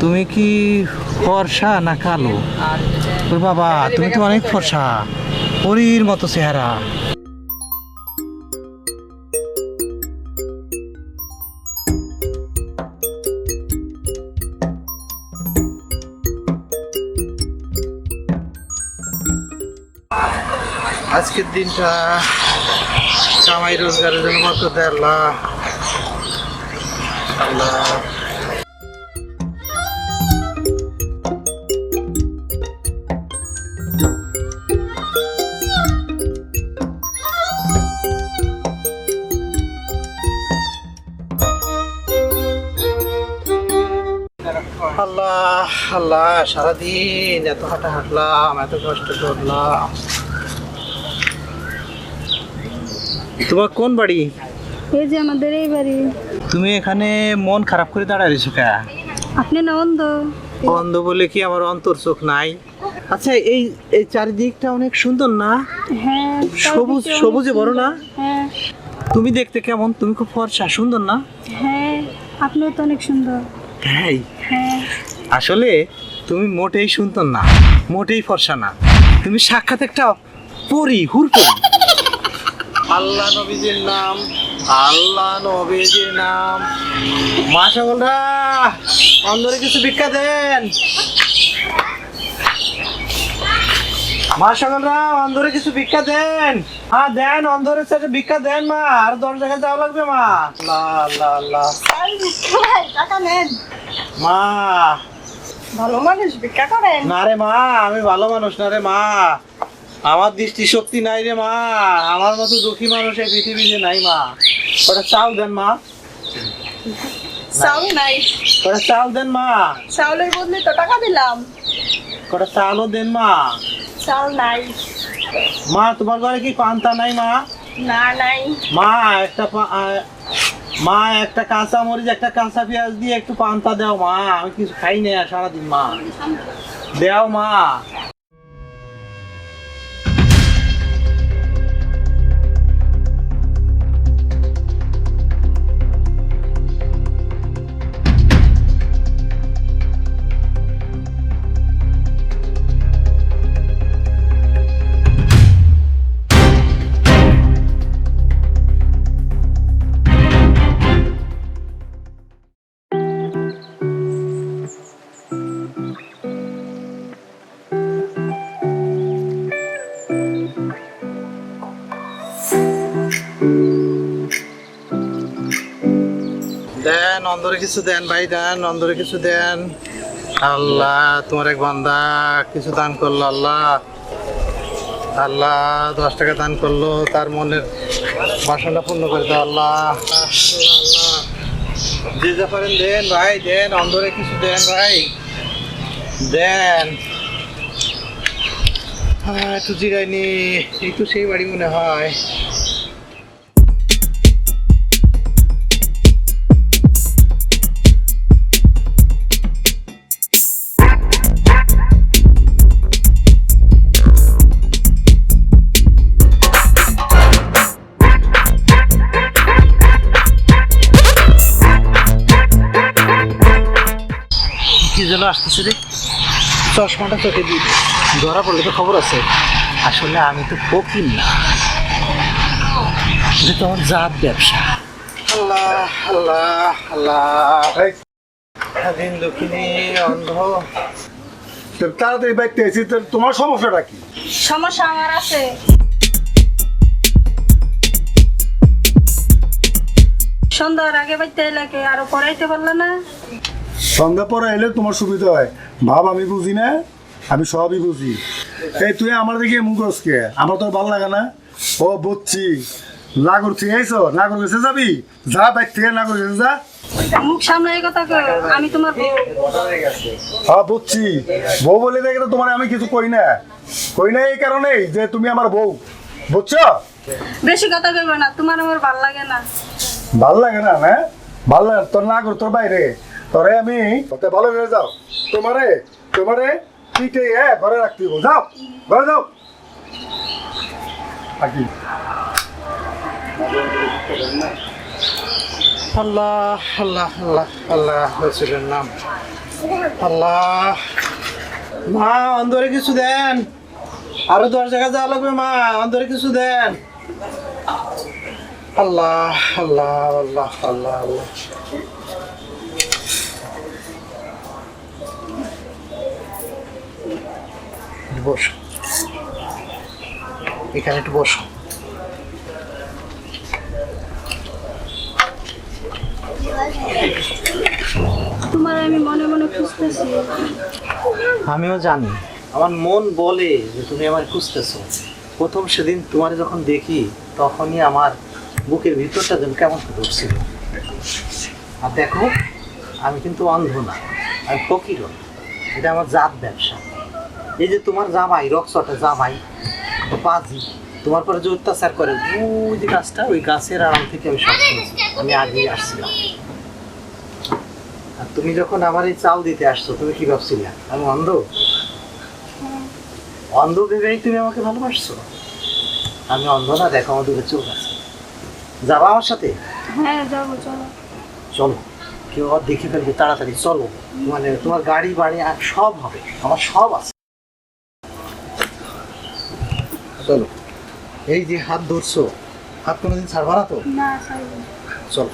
তুমি কি ফর্সা না কালো? ওই বাবা, তুমি তো অনেক ফর্সা। পরীর মতো চেহারা। আজকের দিনটা কামাই রোজগারের জন্য মতো দেয় আল্লাহ আল্লাহ। আল্লাহ সারাদিন এত হাঁটা হাঁটলাম এত কষ্ট করলাম। তোমার কোন বাড়ি? এই যে আমাদের এই বাড়ি। তুমি এখানে মন খারাপ করে দাঁড়াইছো কে? আপনি না অন্ধ? অন্ধ বলে কি আমার অন্তর চোখ নাই? আচ্ছা এই এই চারিদিকটা অনেক সুন্দর না? হ্যাঁ সবুজ সবুজে বড় না? হ্যাঁ। তুমি দেখতে কেমন? তুমি খুব ফর্সা সুন্দর না? হ্যাঁ আপনিও তো অনেক সুন্দর। তাই? হ্যাঁ। আসলে তুমি মোটেই সুন্দর না মোটেই ফর্সা না। তুমি সাক্ষাৎ একটা পরি হুরপরি। আল্লাহ নবীজির নাম আল্লাহ নবীজির নাম। মা সকলরা অন্ধরে কিছু ভিক্ষা দেন। মা সকলরা অন্ধরে কিছু ভিক্ষা দেন। হ্যাঁ দেন অন্ধরের সাথে ভিক্ষা দেন মা। আর দশ টাকা যাওয়া লাগবে মা। আল্লাহ আল্লাহ আল্লাহ। মা ভালো মানুষ ভিক্ষা করেন? না রে মা আমি ভালো মানুষ না রে মা। আমার দৃষ্টি শক্তি নাই রে মা। আমার মতো দুঃখী মানুষ এই পৃথিবীতে নাই মা। কটা চাল দেন মা। চাউল নাই। কটা চাল দেন মা। চাউলের বদলে তো টাকা দিলাম। কটা চালও দেন মা। চাউল নাই। মা তোমার ঘরে কি পান্তা নাই মা? না নাই। মা একটা মা, একটা কাঁচা মরিচ, একটা কাঁচা পেঁয়াজ দিয়ে একটু পান্তা দাও মা, আমি কিছু খাই না সারাদিন মা। দেও মা। দেন অন্দরে কিছু দেন ভাই দেন অন্দরে কিছু দেন। আল্লাহ তোমার এক বান্দা কিছু দান করল আল্লাহ। আল্লাহ দশ টাকা দান করল তার মনের বাসনটা পূর্ণ করে দাও আল্লাহ। আল্লাহ যে যা পারেন দেন ভাই দেন অন্দরে কিছু দেন ভাই। দেন। আহ, একটু জিরাইনি একটু সেই বাড়ি মনে হয়। কি যেন আসতেছে রে? চশমাটা চোখে দিই ধরা পড়লে তো খবর আছে। আসলে আমি তো ফকির না। এটা তোমার জাত ব্যবসা। আল্লাহ আল্লাহ আল্লাহ দিন দক্ষিণী অন্ধ। তো তাড়াতাড়ি বাইতে এসেছি তো তোমার সমস্যাটা কি? সমস্যা আমার আছে। সন্ধ্যার আগে বাইতে এলাকে আরও পড়াইতে পারলে না? সন্ধ্যা পরে এলে তোমার সুবিধা হয়। ভাব আমি বুঝি না? আমি সবই বুঝি। এই তুই আমার দিকে মুখ কে আমার তোর ভালো লাগে না। ও বুঝছি। নাগর থেকে আইসো নাগর গেছে যাবি? যা বাইক থেকে নাগর গেছে যা। মুখ সামনে কথা আমি তোমার হ্যাঁ বুঝছি। বউ বলে দেখে তো তোমার আমি কিছু কই না। কই না এই কারণেই যে তুমি আমার বউ। বুঝছ? বেশি কথা কইবে না। তোমার আমার ভালো লাগে না। ভালো লাগে না না? ভালো লাগে তোর নাগর তোর বাইরে। তোরে আমি, তোতে ভালো হয়ে যাও। তোমারে তোমারে পিঠে হ্যাঁ ঘরে রাখতে হইবো। যাও, ঘরে যাও। আল্লাহ আল্লাহ আল্লাহ আল্লাহ, রসুলের নাম। আল্লাহ। মা অন্ধরে কিছু দেন। আরও দশ জায়গা যাওয়া লাগবে, মা অন্ধরে কিছু দেন। আল্লাহ আল্লাহ আল্লাহ আল্লাহ আল্লাহ। বসো। এখানে একটু বসো। তোমার আমি মনে মনে খুঁজতেছি। আমিও জানি। আমার মন বলে যে তুমি আমার খুঁজতেছো। প্রথম সেদিন তোমার যখন দেখি তখনই আমার বুকের ভিতরটা যেন কেমন করে উঠছিল। আর দেখো আমি কিন্তু অন্ধ না আমি ফকির এটা আমার জাত ব্যবসা। এই যে তোমার জামাই রক্সটা জামাই পাজি তোমার পরে যে অত্যাচার করে ওই যে গাছটা ওই গাছের আড়াল থেকে আমি সব আমি আগেই আসছিলাম। আর তুমি যখন আমার এই চাল দিতে আসছো তুমি কি ভাবছিলে? আমি অন্ধ? অন্ধ ভেবেই তুমি আমাকে ভালোবাসছো? আমি অন্ধ না দেখো আমার দুটো চোখ আছে। যাবা আমার সাথে? হ্যাঁ যাব চলো। চলো। কেউ আর দেখে ফেলবে তাড়াতাড়ি চলো। মানে তোমার গাড়ি বাড়ি আর সব হবে আমার সব আছে। চলো। এই যে হাত ধরছো হাত কোনোদিন ছাড়বা না তো? চলো।